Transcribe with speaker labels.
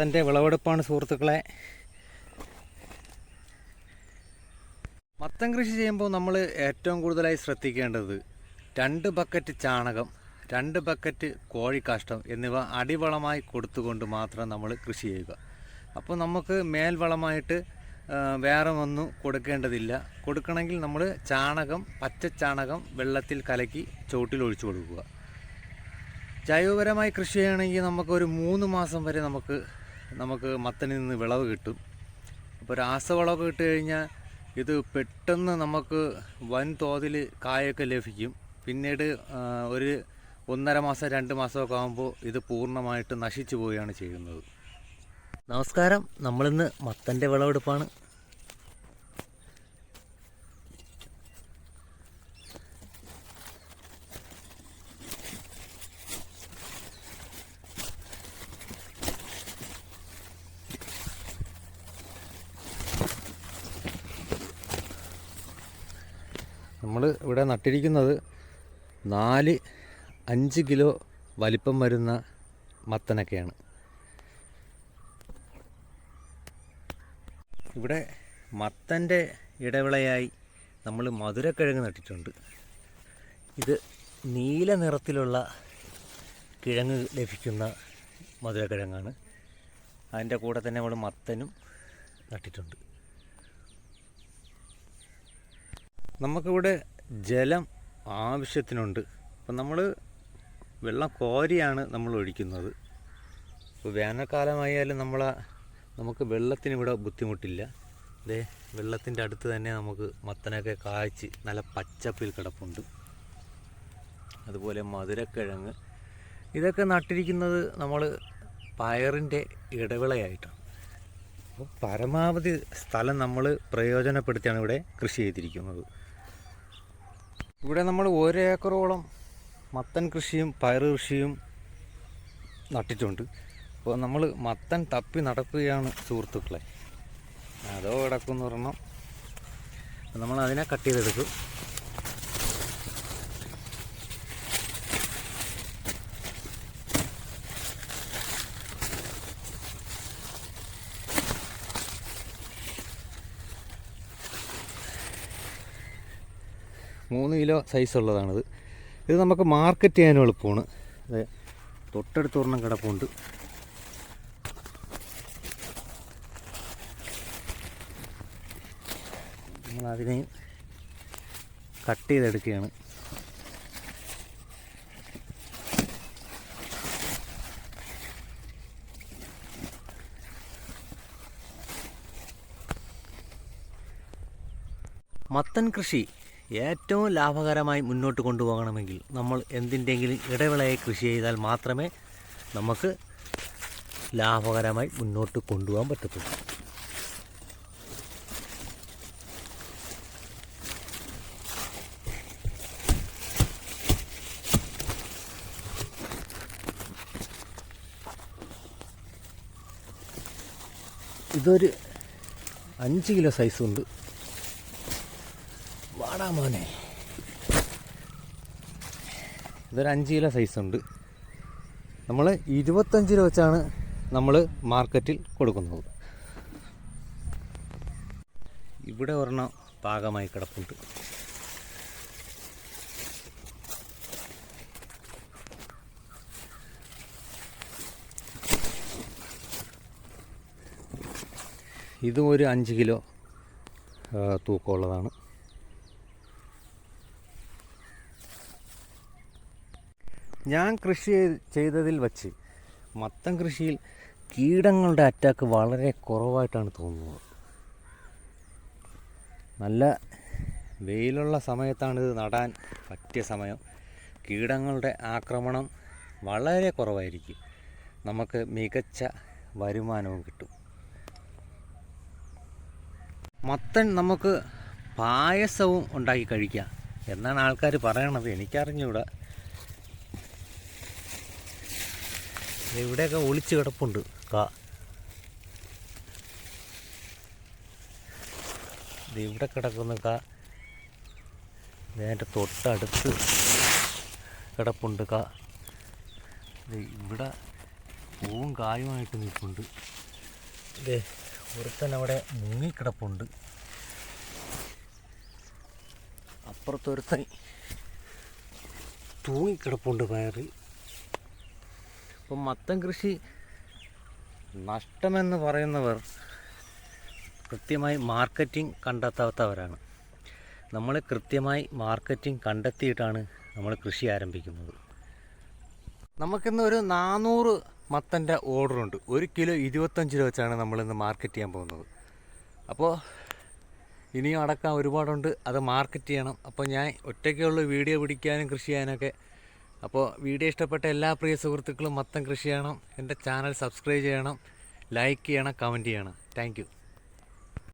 Speaker 1: മത്തന്റെ വിളവെടുപ്പാണ് സുഹൃത്തുക്കളെ. മത്തൻ കൃഷി ചെയ്യുമ്പോൾ നമ്മൾ ഏറ്റവും കൂടുതലായി ശ്രദ്ധിക്കേണ്ടത് രണ്ട് ബക്കറ്റ് ചാണകം രണ്ട് ബക്കറ്റ് കോഴിക്കാഷ്ടം എന്നിവ അടിവളമായി കൊടുത്തുകൊണ്ട് മാത്രം നമ്മൾ കൃഷി ചെയ്യുക. അപ്പോൾ നമുക്ക് മേൽവളമായിട്ട് വേറെ ഒന്നും കൊടുക്കേണ്ടതില്ല. കൊടുക്കണമെങ്കിൽ നമ്മൾ ചാണകം പച്ച ചാണകം വെള്ളത്തിൽ കലക്കി ചുവട്ടിൽ ഒഴിച്ചു കൊടുക്കുക. ജൈവപരമായി കൃഷി ചെയ്യുകയാണെങ്കിൽ നമുക്കൊരു മൂന്ന് മാസം വരെ നമുക്ക് നമുക്ക് മത്തനിൽ നിന്ന് വിളവ് കിട്ടും. അപ്പോൾ രാസവളമൊക്കെ ഇട്ട് കഴിഞ്ഞാൽ ഇത് പെട്ടെന്ന് നമുക്ക് വൻതോതിൽ കായൊക്കെ ലഭിക്കും. പിന്നീട് ഒരു ഒന്നര മാസം രണ്ട് മാസമൊക്കെ ആകുമ്പോൾ ഇത് പൂർണമായിട്ട് നശിച്ചു പോവുകയാണ് ചെയ്യുന്നത്. നമസ്കാരം. നമ്മളിന്ന് മത്തന്റെ വിളവെടുപ്പാണ്. നമ്മൾ ഇവിടെ നട്ടിരിക്കുന്നത് നാല് അഞ്ച് കിലോ വലിപ്പം വരുന്ന മത്തനൊക്കെയാണ്. ഇവിടെ മത്തന്റെ ഇടവിളയായി നമ്മൾ മധുരക്കിഴങ്ങ് നട്ടിട്ടുണ്ട്. ഇത് നീല നിറത്തിലുള്ള കിഴങ്ങ് ലഭിക്കുന്ന മധുരക്കിഴങ്ങാണ്. അതിന്റെ കൂടെ തന്നെ നമ്മൾ മത്തനും നട്ടിട്ടുണ്ട്. നമുക്കിവിടെ ജലം ആവശ്യത്തിനുണ്ട്. അപ്പം നമ്മൾ വെള്ളം കോരിയാണ് നമ്മൾ ഒഴിക്കുന്നത്. ഇപ്പോൾ വേനൽക്കാലമായാലും നമ്മൾ നമുക്ക് വെള്ളത്തിന് ഇവിടെ ബുദ്ധിമുട്ടില്ല. ദേ വെള്ളത്തിന്റെ അടുത്ത് തന്നെ നമുക്ക് മത്തനൊക്കെ കായ്ച്ച് നല്ല പച്ചപ്പിൽ കിടപ്പുണ്ട്. അതുപോലെ മധുരക്കിഴങ്ങ്. ഇതൊക്കെ നട്ടിരിക്കുന്നത് നമ്മൾ പയറിന്റെ ഇടവിളയായിട്ടാണ്. അപ്പോൾ പരമാവധി സ്ഥലം നമ്മൾ പ്രയോജനപ്പെടുത്തിയാണ് ഇവിടെ കൃഷി ചെയ്തിരിക്കുന്നത്. ഇവിടെ നമ്മൾ ഒരേക്കറോളം മത്തൻ കൃഷിയും പയർ കൃഷിയും നട്ടിട്ടുണ്ട്. അപ്പോൾ നമ്മൾ മത്തൻ തപ്പി നടക്കുകയാണ് സുഹൃത്തുക്കളെ. അതോ കിടക്കുമെന്ന് പറഞ്ഞാൽ നമ്മൾ അതിനെ കട്ട് ചെയ്തെടുക്കും. മൂന്ന് കിലോ സൈസ് ഉള്ളതാണിത്. ഇത് നമുക്ക് മാർക്കറ്റ് ചെയ്യാനും എളുപ്പമാണ്. അതെ തൊട്ടടുത്ത് ഒരെണ്ണം കിടപ്പുണ്ട്. നമ്മൾ അതിനെ കട്ട് ചെയ്തെടുക്കുകയാണ്. മത്തൻ കൃഷി ഏറ്റവും ലാഭകരമായി മുന്നോട്ട് കൊണ്ടുപോകണമെങ്കിൽ നമ്മൾ എന്തിന്റെങ്കിലും ഇടവിളയെ കൃഷി ചെയ്താൽ മാത്രമേ നമുക്ക് ലാഭകരമായി മുന്നോട്ട് കൊണ്ടുപോകാൻ പറ്റത്തുള്ളൂ. ഇതൊരു അഞ്ച് കിലോ സൈസുണ്ട്. വാടാ മോനെ. ഇതൊരു അഞ്ച് കിലോ സൈസ് ഉണ്ട്. നമ്മൾ ഇരുപത്തഞ്ച് രൂപ വെച്ചാണ് നമ്മൾ മാർക്കറ്റിൽ കൊടുക്കുന്നത്. ഇവിടെ ഒരെണ്ണം പാകമായി കിടപ്പുണ്ട്. ഇതും ഒരു അഞ്ച് കിലോ തൂക്കമുള്ളതാണ്. ഞാൻ കൃഷി ചെയ്തതിൽ വച്ച് മത്തൻ കൃഷിയിൽ കീടങ്ങളുടെ അറ്റാക്ക് വളരെ കുറവായിട്ടാണ് തോന്നുന്നത്. നല്ല വെയിലുള്ള സമയത്താണ് ഇത് നടാൻ പറ്റിയ സമയം. കീടങ്ങളുടെ ആക്രമണം വളരെ കുറവായിരിക്കും. നമുക്ക് മികച്ച വരുമാനവും കിട്ടും. മത്തൻ നമുക്ക് പായസവും ഉണ്ടാക്കി കഴിക്കാം എന്നാണ് ആൾക്കാർ പറയണത്. എനിക്കറിഞ്ഞൂടാ. ഇവിടെയൊക്കെ ഒളിച്ച് കിടപ്പുണ്ട്. കാ ഇവിടെ കിടക്കുന്ന കാ നേരെ തൊട്ടടുത്ത് കിടപ്പുണ്ട് കാ ഇവിടെ പൂവും കായുമായിട്ട് നിൽപ്പുണ്ട്. ഇതേ ഒരുത്തൻ അവിടെ മുങ്ങിക്കിടപ്പുണ്ട്. അപ്പുറത്തൊരുത്തൻ തൂങ്ങിക്കിടപ്പുണ്ട് പയറിൽ. അപ്പം മത്തം കൃഷി നഷ്ടമെന്ന് പറയുന്നവർ കൃത്യമായി മാർക്കറ്റിംഗ് കണ്ടെത്താത്തവരാണ്. നമ്മൾ കൃത്യമായി മാർക്കറ്റിംഗ് കണ്ടെത്തിയിട്ടാണ് നമ്മൾ കൃഷി ആരംഭിക്കുന്നത്. നമുക്കിന്ന് ഒരു നാനൂറ് മത്തന്റെ ഓർഡറുണ്ട്. ഒരു കിലോ ഇരുപത്തഞ്ച് രൂപ വെച്ചാണ് നമ്മളിന്ന് മാർക്കറ്റ് ചെയ്യാൻ പോകുന്നത്. അപ്പോൾ ഇനിയും അടക്കാൻ ഒരുപാടുണ്ട്. അത് മാർക്കറ്റ് ചെയ്യണം. അപ്പോൾ ഞാൻ ഒറ്റയ്ക്കുള്ള വീഡിയോ പിടിക്കാനും കൃഷി ചെയ്യാനൊക്കെ അപ്പോൾ വീഡിയോ ഇഷ്ടപ്പെട്ട എല്ലാ പ്രിയ സുഹൃത്തുക്കളും മൊത്തം കൃഷി ചെയ്യണം. എന്റെ ചാനൽ സബ്സ്ക്രൈബ് ചെയ്യണം. ലൈക്ക് ചെയ്യണം കമന്റ് ചെയ്യണം. താങ്ക്